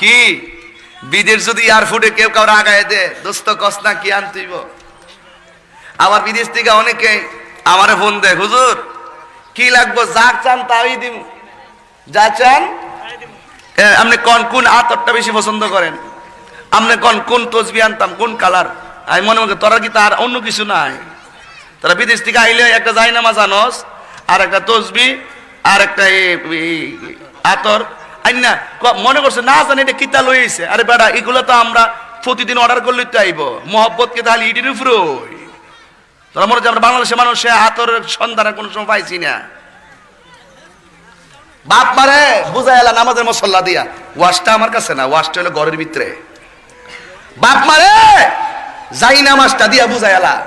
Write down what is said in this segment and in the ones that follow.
কি? বিদেশ যদি এয়ারফুটে কেউ কাউর আগায় দে দোস্ত, কস না কি আনতেইব? আবার বিদেশ থেকে অনেকে আমার ফোন দেয়, হুজুর, কি লাগবো? যা চান, তাই দিম। যা চান? আপনি কোন কোন আতরটা বেশি পছন্দ করেন? আপনি কোন কোন তসবি আনতাম, কোন কালার আমি মনে মনে তোরা কি তার অন্য কিছু নাই? তারা বিদেশ থেকে আইলে একটা জাইনামাজ আনস আর একটা তসবি, আর একটা আতর। আই না ক- মনে করছে, না জানি এটা কিতা লইছে আরে বেড়া, এগুলো তো আমরা প্রতিদিন অর্ডার করলে তো আইব। মোহব্বত কে তাহলে ইটির উপরে তোরা মনে হচ্ছে আমরা বাংলাদেশের মানুষে আতরের সন্ধানের কোনো সময় পাইছি না। বাপ মারে, বুঝাই এলা নামাজের মশল্লা দিয়া। ওয়াশটা আমার কাছে না, ওয়াশটা হলো ঘরের ভিতরে। বাপ মারে, যাই নামাজটা দিয়া বুঝাই এলা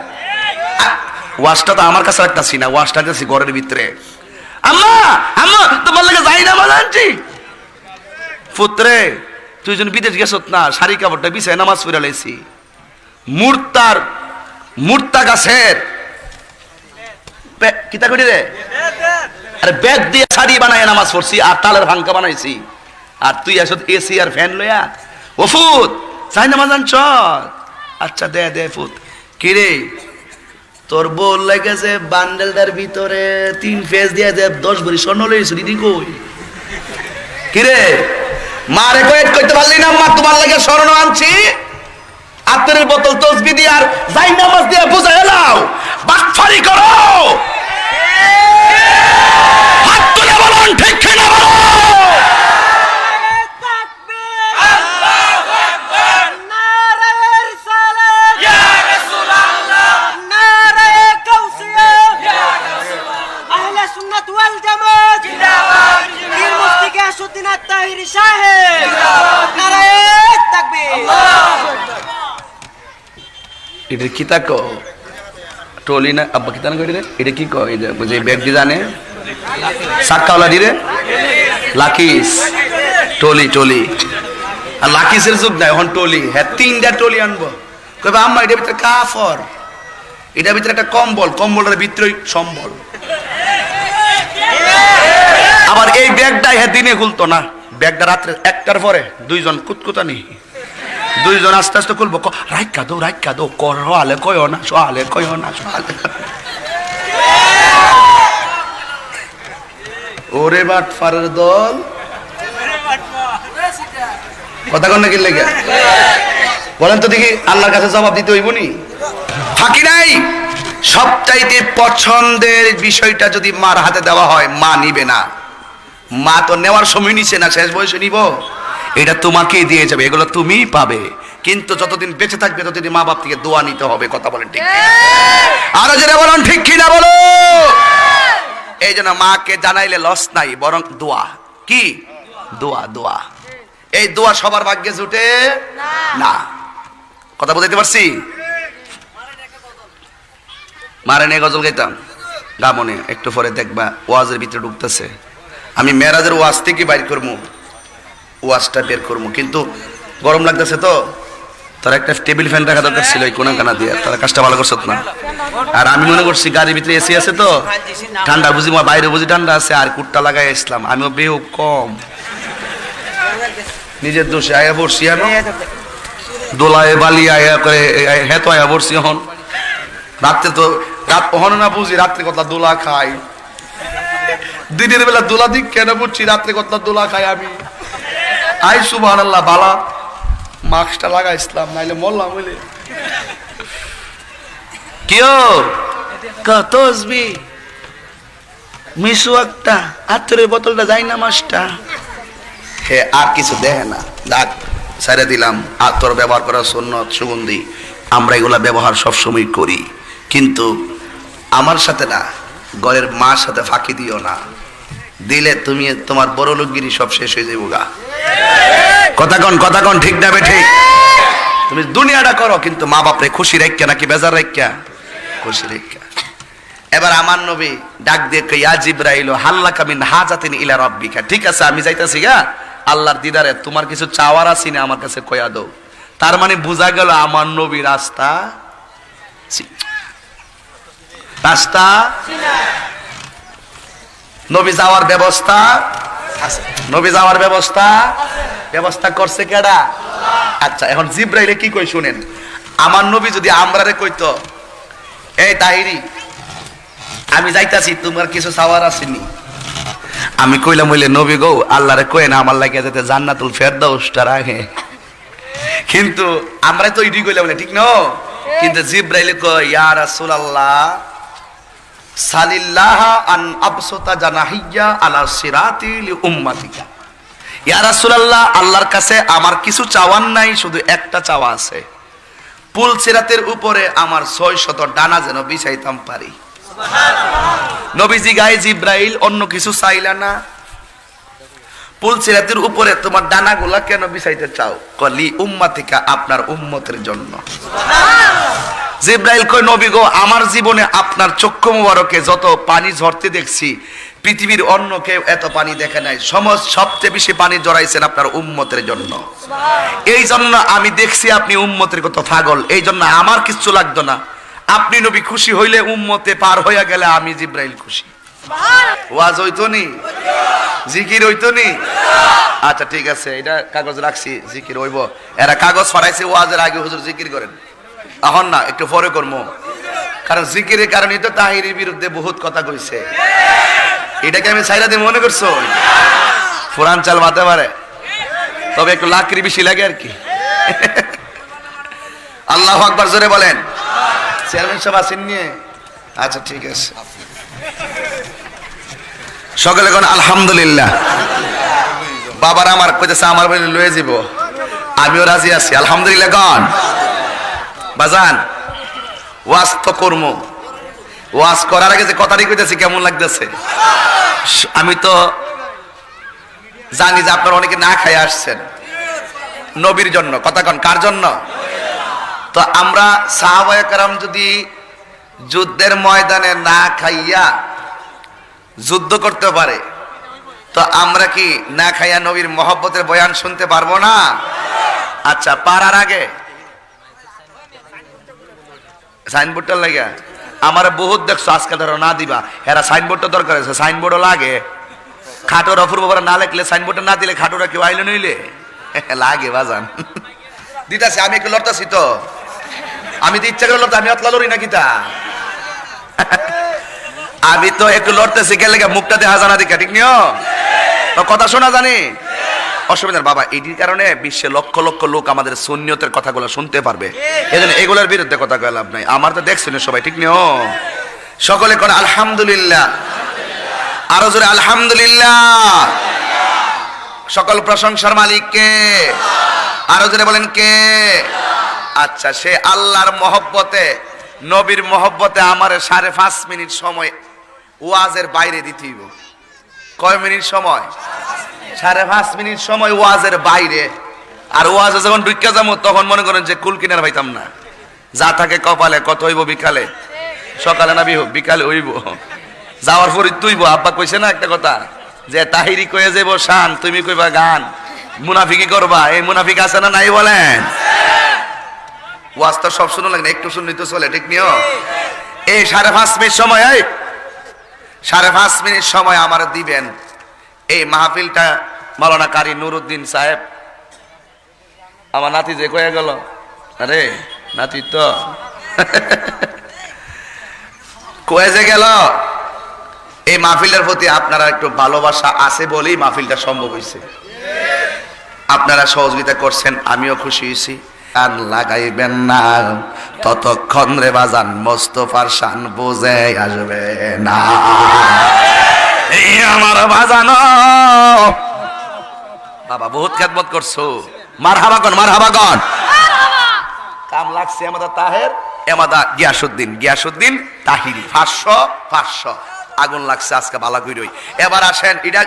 ওয়াশটা তো আমার কাছে একটা না, ওয়াশটা দিয়েছি ঘরের ভিতরে। আম্মা আম্মা, তোমার লাগে যাই নামাজ আনছি। পুত্রে, তুই যেন বিদেশ গেছত না, শাড়ি কাপড়টা বিছায় নামাজ পড়ে লাইছি। মূর্তার, মূর্তা গাছের। কিতা করি রে? আরে ব্যাগ দিয়ে শাড়ি বানায় নামাজ পড়ছি, আর তালের ভাঙ্কা বানাইছি। আর তুই আসত এসি আর ফ্যান লইয়া, ও ফুত চাই নামাজ আনছ? আচ্ছা দে দে ফুত। কি রে? তোর বল লেগেছে বান্ডেলটার ভিতরে তিন ফেজ দিয়ে দে দশ ভরি স্বর্ণ লইছ দিদি কই? কি রে? মারে কয়েক করতে পারলি না, মা, তোমার লাগে স্বর্ণ আনছি। আত্মের বোতল তসবি দিয়ে আর যাই নামাজ দিয়ে বুঝাই এলাও বাচ্চারি করো। হাত তুলে বলুন, ঠিক কিনা বলো এটা টলি টলি। হ্যাঁ তিনটা কইবে, আম্মা, এটার ভিতরে কাফর। এটার ভিতরে একটা কম্বল। কম্বলের ভিতরে সম্বল। আবার এই ব্যাগটা হ্যাঁ দিনে খুলতো না। ব্যাগটা রাত্রে একটার পরে দুইজন কুতকুতানি। দুইজন আস্তে আস্তে খুলবো রাইকা দো রাইকা দো কর, আলে কয় না সোয়ালে কয় না সোয়ালে ওরে বাট ফারের দল। কথা কন নাকি লেগে বলেন তো দেখি, আল্লাহর কাছে জবাব দিতে হইব নি? ফাঁকি নাই? সবচাইতে পছন্দের বিষয়টা যদি মার হাতে দেওয়া হয়, মা নিবে না। মা তো নেওয়ার সময় নিছে না, শেষ বয়সে নিব। এটা তোমাকেই দিয়ে যাবে এগুলো তুমিই পাবে। কিন্তু যতদিন বেঁচে থাকবে ততদিন মা বাপ থেকে দোয়া নিতে হবে কথা বলেন ঠিক আরও যেটা বলেন ঠিক কিনা বলো? এই জন্য মাকে জানাইলে লস নাই বরং দোয়া। কি? দোয়া দোয়া। এই দোয়া সবার ভাগ্যে জুটে না। কথা বুঝাইতে পারছি? মারে নিয়ে গজল গাইতাম। গামনে একটু পরে দেখবা ওয়াজের ভিতরে ঢুকতেছে। আমি মেরাজের ওয়াজ থেকে বাইর করব। ওয়াজটা বের করব। কিন্তু গরম লাগতেছে তো, তার একটা টেবিল ফ্যান রাখা দরকার ছিল কোনা কানা দিয়ে। তারা কাজটা ভালো করছত না। আর আমি মনে করছি গাড়ির ভিতরে এসি আছে তো, ঠান্ডা বুঝি, মা বাইরে বুঝি ঠান্ডা আছে, আর কুটটা লাগাই আসলাম। আমিও বেউ কম। নিজের দোষে আয়া পড়ছি আমি দোলায় বালি আয়া করে হ্যাঁ তো আয়া পড়ছি এখন। রাত্রে তো রাত কখনো না বুঝি, রাত্রে কতলা দোলা খাই। দিনের বেলা দোলা দিক কেন বুঝছি, রাত্রে কতলা দোলা খাই আমি। আই সুবাহ আল্লাহ বালা। মাস্কটা লাগাইছিলাম নাইলে মরলাম বলে কেউ কত আসবি মিশু একটা আত্তরের বোতলটা যাই না মাছটা হে, আর কিছু দেখে না। দাগ ছেড়ে দিলাম, আতর ব্যবহার করা সুন্নত, সুগন্ধি। আমরা এগুলা ব্যবহার সবসময় করি। কিন্তু আমার সাথে না ঘরের মার সাথে ফাঁকি দিও না। দিলে তুমি তোমার বড় লোকগিরি সব শেষ হয়ে যাব গা কথা কন কথা কন ঠিক না ঠিক? তুমি দুনিয়াটা করো কিন্তু মা বাপরে খুশি রেখা নাকি বেজার রেখা? খুশি রেখা। এবার আমার নবী ডাক দিয়ে কই ইয়া জিব্রাইল হাল্লা কামিন হাজাতিন ইলা রাব্বিকা? ঠিক আছে আমি যাইতাছি গা? আল্লাহর দিদারে তোমার কিছু চাওয়ার আছে না আমার কাছে কয়া দাও? তার মানে বোঝা গেল আমার নবী রাস্তা রাস্তা নবী যাওয়ার ব্যবস্থা নবী যাওয়ার ব্যবস্থা? ব্যবস্থা করছে কেডা? আচ্ছা এখন জিব্রাইলে কি কই শুনেন? আমার নবী যদি আমরারে কইতো, এই তাহিরি, আমি যাইতাছি, তোমার কিছু চাওয়ার আসেনি। আমি কইলাম হইলে নবী গো, আল্লাহরে কই না, আমার লাগে যাতে জান্নাতুল ফেরদাউসটা রাখে। কিন্তু আমরা তো ইডি কইলাম ঠিক ন কিন্তু জিব্রাইল কয়, ইয়া রাসূলুল্লাহ আল্লাহর কাছে আমার কিছু চাওয়ার নাই, শুধু একটা চাওয়া আছে। পুল সিরাতের উপরে আমার ছয় শত ডানা যেন বিছাইতাম পারি। নবীজি গায়ে জিব্রাইল, অন্য কিছু চাইলা না। পুল সিরাতের উপরে তোমার ডানাগুলা কেন বিছাইতে চাও? কলি উম্মাতিকা আপনার উম্মতের জন্য। জিব্রাইল কই নবী গো, আমার জীবনে আপনার চক্ষু মুবারকে যত পানি ঝরতে দেখছি, পৃথিবীর অন্য কেউ এত পানি দেখে নাই। সমস্ত সবচেয়ে বেশি পানি জড়াইছেন আপনার উম্মতের জন্য। এই জন্য আমি দেখছি আপনি উম্মতের কত পাগল। এই জন্য আমার কিচ্ছু লাগতো না। আপনি নবী খুশি হইলে উম্মতে পার হইয়া গেলে আমি জিব্রাইল খুশি। ওয়াজ হইতো নি? জিকির হইতো নি? আচ্ছা ঠিক আছে, এটা কাগজ রাখছি, জিকির হইব। এরা কাগজ ফরাইছে ওয়াজের আগে হুজুর জিকির করেন। এখন না, একটু পরে করব কারণ জিকিরের কারণে তো তাহিরির বিরুদ্ধে বহুত কথা কইছে। এটাকে আমি সাইরা দিয়ে মনে করছ? ফুরান চাল মাতে পারে। তবে একটু লাকড়ি বেশি লাগে আর কি। আল্লাহ আকবর জোরে বলেন। চেয়ারম্যান সাহেব আসেন নিয়ে? আচ্ছা ঠিক আছে। সকলে কোন, আলহামদুলিল্লাহ। বাবার আমার কইতেছে, আমার বাড়ি লয়ে যাব আমিও রাজি আছি, আলহামদুলিল্লাহ কন। বাজান, ওয়াজ তো কর্ম। ওয়াজ করার আগে যে কথাটি কইতেছি, কেমন লাগতেছে? আমি তো জানি যে আপনারা অনেকে না খাই আসছেন। নবীর জন্য, কথা কন, কার জন্য? তো আমরা সাহাবায়ে কারাম যদি যুদ্ধের ময়দানে না খাইয়া যুদ্ধ করতে পারে, তো আমরা কি না খাইয়া নবীর মহব্বতের বয়ান শুনতে পারব না? আচ্ছা পারার আগে সাইনবোর্ডটা লাগে আমার বহুত দেখছ, আজকে ধরো না দিবা। এরা সাইনবোর্ডটা দরকার আছে, সাইনবোর্ডও লাগে। খাটোর অপূর্ব করে না লেখলে সাইনবোর্ডটা না দিলে খাটোরা কেউ আইলে নইলে? লাগে বাজান। দিতাছি, আমি একটু লড়তাছি তো। আমি তো ইচ্ছা করে লড়তে আমি অতলা লড়ি না কিতা? আমি তো একটু লড়তেছি, গেলে মুখটা দেখা জানা দিকা, ঠিক নিও? কথা শোনা জানি? অসুবিধার বাবা, এটির কারণে বিশ্বে লক্ষ লক্ষ লোক আমাদের সুন্নিয়তের কথাগুলো শুনতে পারবে। এজন্য এগুলোর বিরুদ্ধে কথা কয়ে লাভ নাই। আমার তো দেখছেন সবাই, ঠিক নিও সকলে করে আলহামদুলিল্লাহ? আরও জোরে আলহামদুলিল্লাহ। সকল প্রশংসার মালিক কে আরও জোরে বলেন কে? আচ্ছা সে আল্লাহর মহব্বতে, নবীর মহব্বতে আমার সাড়ে পাঁচ মিনিট সময় ওয়াজের বাইরে দিতেইব কয় মিনিট সময়? সাড়ে পাঁচ মিনিট সময় ওয়াজের বাইরে। আর ওয়াজে যখন ঢুকিয়া যাব, তখন মনে করেন যে কুল কিনার পাইতাম না। যা থাকে কপালে, কত হইব বিকালে? সকালে না বিহু, বিকালে হইব। যাওয়ার পরই তুইব আব্বা কইছে না একটা কথা? যে তাহিরি কয়ে যাব শান, তুমি কইবা গান। মুনাফিকি করবা, এই মুনাফিক আছে না নাই বলেন? ওয়াজ তো সব শুনো লাগে না, একটু শুনলি তো চলে, ঠিক নিও? এই সাড়ে পাঁচ মিনিট সময়, এই। সাড়ে পাঁচ মিনিট সময় আমার দিবেন। এই মাহফিলটা মালানা কারি নুরুদ্দিন সাহেব। আমার নাতি যে কয়ে গেল, আরে, নাতি তো। কয়ে যে গেল, এই মাহফিলটার প্রতি আপনারা একটু ভালোবাসা আছে বলেই মাহফিলটা সম্ভব হয়েছে আপনারা সহযোগিতা করছেন, আমিও খুশি হয়েছি আর লাগাইবেন না, ততক্ষণ রে বাজান মোস্তফার শান বুঝে আসবে না। আমার বাজানো বাবা, বহুত খেদমত করছ। মার হাবাগন মার হাবাগন কাম লাগছে আমাদের তাহের? এমাদা গিয়াসুদ্দিন গিয়াসুদ্দিন তাহিরি। পাঁচশো পাঁচশো আগুন লাগছে আজকে বালা কইরই। এবার আসেন, এটা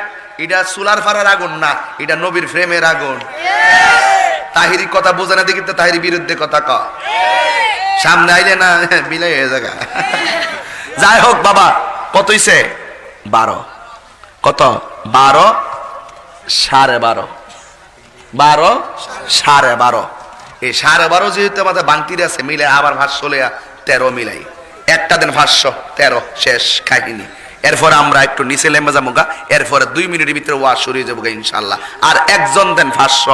এটা সুলার ফারার আগুন না, এটা নবীর ফ্রেমের আগুন। তাহিরি কথা বোঝে না দেখি তো তাহিরি বিরুদ্ধে কথা ক। সামনে আইলে না বিলাই হয়ে জায়গা যাই হোক বাবা, কত হইছে? বারো। কত? বারো। সাড়ে বারো। বারো? সাড়ে বারো। এই সাড়ে বারো যেহেতু আমাদের বাংতির আছে, মিলে আবার ভাষ্য লেয়া তেরো মিলাই। একটা দিন ভাষ্য, তেরো, শেষ, কাহিনী। এরপরে আমরা একটু নিচে লেমে যাব গা, এরপরে দুই মিনিটের ভিতরে ওয়া সরিয়ে যাব গা ইনশাল্লাহ। আর একজন দেন ভাষ্য।